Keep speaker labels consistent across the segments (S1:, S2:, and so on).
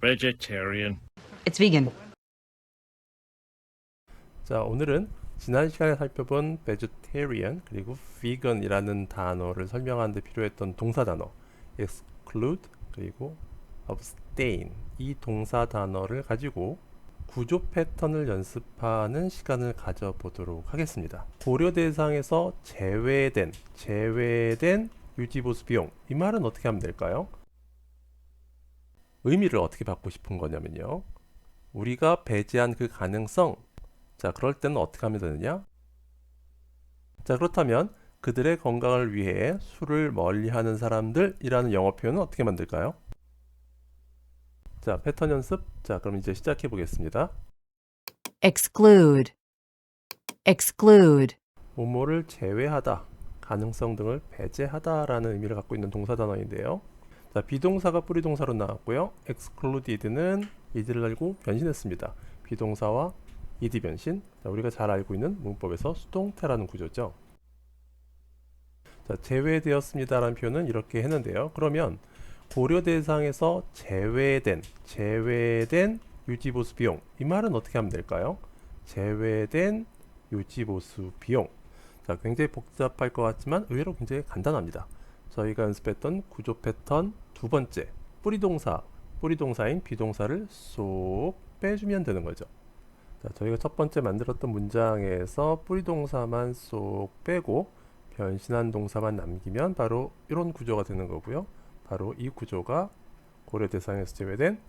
S1: vegetarian.
S2: It's vegan.
S3: 자, 오늘은 지난 시간에 살펴본 vegetarian 그리고 vegan이라는 단어를 설명하는 데 필요했던 동사 단어 exclude 그리고 abstain 이 동사 단어를 가지고 구조 패턴을 연습하는 시간을 가져보도록 하겠습니다. 고려 대상에서 제외된 제외된 유지보수 비용 이 말은 어떻게 하면 될까요? 의미를 어떻게 받고 싶은 거냐면요. 우리가 배제한 그 가능성 자, 그럴 때는 어떻게 하면 되느냐? 자, 그렇다면 그들의 건강을 위해 술을 멀리 하는 사람들이라는 영어 표현은 어떻게 만들까요? 자, 패턴 연습. 자, 그럼 이제 시작해 보겠습니다.
S2: Exclude. Exclude.
S3: 뭐뭐를 제외하다, 가능성 등을 배제하다라는 의미를 갖고 있는 동사 단어인데요. 자, 비동사가 뿌리 동사로 나왔고요. excluded는 이들을 알고 변신했습니다. 비동사와 ed 변신. 자, 우리가 잘 알고 있는 문법에서 수동태라는 구조죠. 자, 제외되었습니다라는 표현은 이렇게 했는데요. 그러면 고려 대상에서 제외된 제외된 유지보수 비용 이 말은 어떻게 하면 될까요? 제외된 유지보수 비용. 자, 굉장히 복잡할 것 같지만 의외로 굉장히 간단합니다. 저희가 연습했던 구조 패턴 두 번째 뿌리 동사 뿌리 동사인 비동사를 쏙 빼주면 되는 거죠. 자, 저희가 첫 번째 만들었던 문장에서 뿌리 동사만 쏙 빼고 변신한 동사만 남기면 바로 이런 구조가 되는 거고요. 바로 이 구조가 고려 대상에서 제외된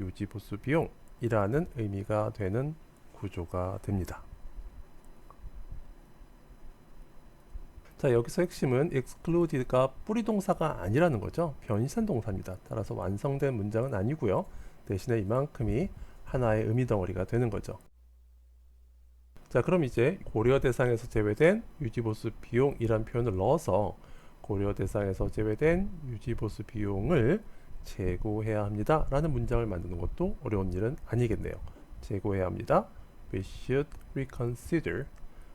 S3: 유지보수 비용이라는 의미가 되는 구조가 됩니다. 자, 여기서 핵심은 excluded가 뿌리 동사가 아니라는 거죠. 변신 동사입니다. 따라서 완성된 문장은 아니고요. 대신에 이만큼이 하나의 의미 덩어리가 되는 거죠. 자, 그럼 이제 고려 대상에서 제외된 유지보수 비용이란 표현을 넣어서 고려 대상에서 제외된 유지보수 비용을 재고해야 합니다. 라는 문장을 만드는 것도 어려운 일은 아니겠네요. 재고해야 합니다. We should reconsider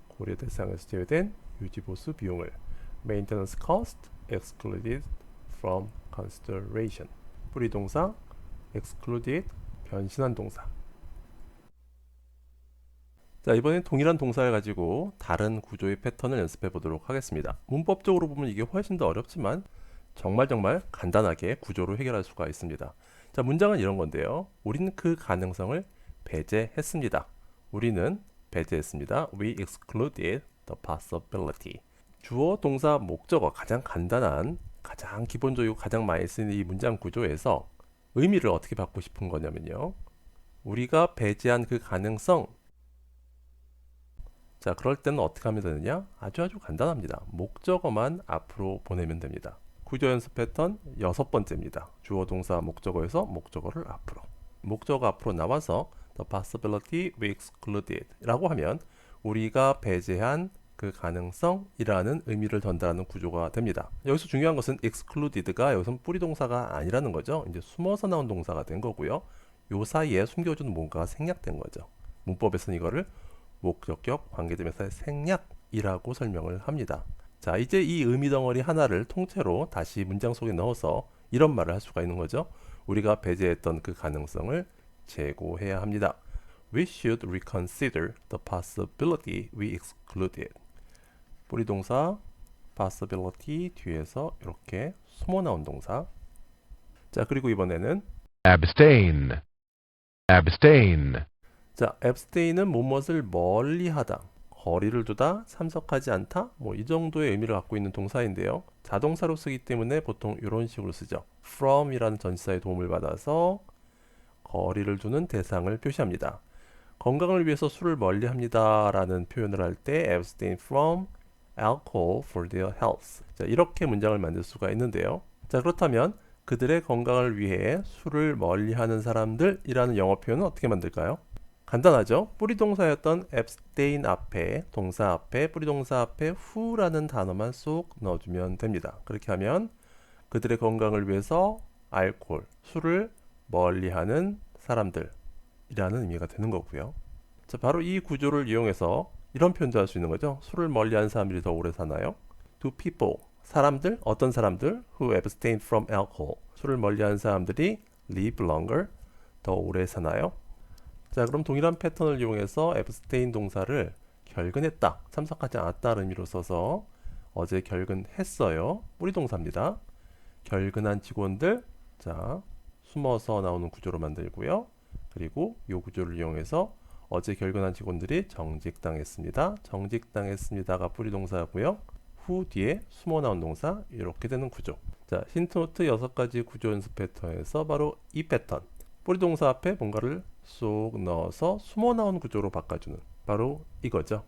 S3: 고려 대상에서 제외된 유지보수 비용을. Maintenance cost excluded from consideration. 뿌리 동사 excluded 변신한 동사. 자 이번엔 동일한 동사를 가지고 다른 구조의 패턴을 연습해 보도록 하겠습니다. 문법적으로 보면 이게 훨씬 더 어렵지만 정말 정말 간단하게 구조로 해결할 수가 있습니다. 자 문장은 이런 건데요. 우리는 그 가능성을 배제했습니다. 우리는 배제했습니다. We excluded the possibility. 주어, 동사, 목적어 가장 간단한 가장 기본적이고 가장 많이 쓰는 이 문장 구조에서 의미를 어떻게 받고 싶은 거냐면요. 우리가 배제한 그 가능성 자, 그럴 때는 어떻게 하면 되느냐? 아주 아주 간단합니다. 목적어만 앞으로 보내면 됩니다. 구조 연습 패턴 여섯 번째입니다. 주어, 동사, 목적어에서 목적어를 앞으로. 목적어 앞으로 나와서 the possibility we excluded 라고 하면 우리가 배제한 그 가능성이라는 의미를 전달하는 구조가 됩니다. 여기서 중요한 것은 excluded가 여기서 뿌리 동사가 아니라는 거죠. 이제 숨어서 나온 동사가 된 거고요. 요 사이에 숨겨준 뭔가가 생략된 거죠. 문법에서는 이거를 목적격 관계대명사의 생략이라고 설명을 합니다. 자, 이제 이 의미 덩어리 하나를 통째로 다시 문장 속에 넣어서 이런 말을 할 수가 있는 거죠. 우리가 배제했던 그 가능성을 재고해야 합니다. We should reconsider the possibility we excluded. 뿌리 동사 possibility 뒤에서 이렇게 숨어 나온 동사. 자, 그리고 이번에는
S4: abstain, abstain,
S3: 자, abstain은 무엇을 멀리하다, 거리를 두다, 참석하지 않다, 뭐 이 정도의 의미를 갖고 있는 동사인데요. 자동사로 쓰기 때문에 보통 이런 식으로 쓰죠. from이라는 전치사의 도움을 받아서 거리를 두는 대상을 표시합니다. 건강을 위해서 술을 멀리합니다 라는 표현을 할 때 abstain from alcohol for their health. 자, 이렇게 문장을 만들 수가 있는데요. 자 그렇다면 그들의 건강을 위해 술을 멀리하는 사람들이라는 영어 표현은 어떻게 만들까요? 간단하죠? 뿌리 동사였던 abstain 앞에 동사 앞에 뿌리 동사 앞에 who라는 단어만 쏙 넣어주면 됩니다. 그렇게 하면 그들의 건강을 위해서 알코올, 술을 멀리하는 사람들 이라는 의미가 되는 거고요. 자, 바로 이 구조를 이용해서 이런 표현도 할 수 있는 거죠. 술을 멀리하는 사람들이 더 오래 사나요? Do people 사람들 어떤 사람들 who abstain from alcohol 술을 멀리하는 사람들이 live longer 더 오래 사나요? 자, 그럼 동일한 패턴을 이용해서 abstain 동사를 결근했다, 참석하지 않았다는 의미로 써서 어제 결근했어요. 뿌리 동사입니다. 결근한 직원들, 자, 숨어서 나오는 구조로 만들고요. 그리고 이 구조를 이용해서 어제 결근한 직원들이 정직당했습니다. 정직당했습니다가 뿌리 동사고요. 후 뒤에 숨어 나온 동사 이렇게 되는 구조. 자, 힌트노트 여섯 가지 구조 연습 패턴에서 바로 이 패턴. 뿌리 동사 앞에 뭔가를 쏙 넣어서 숨어 나온 구조로 바꿔주는 바로 이거죠.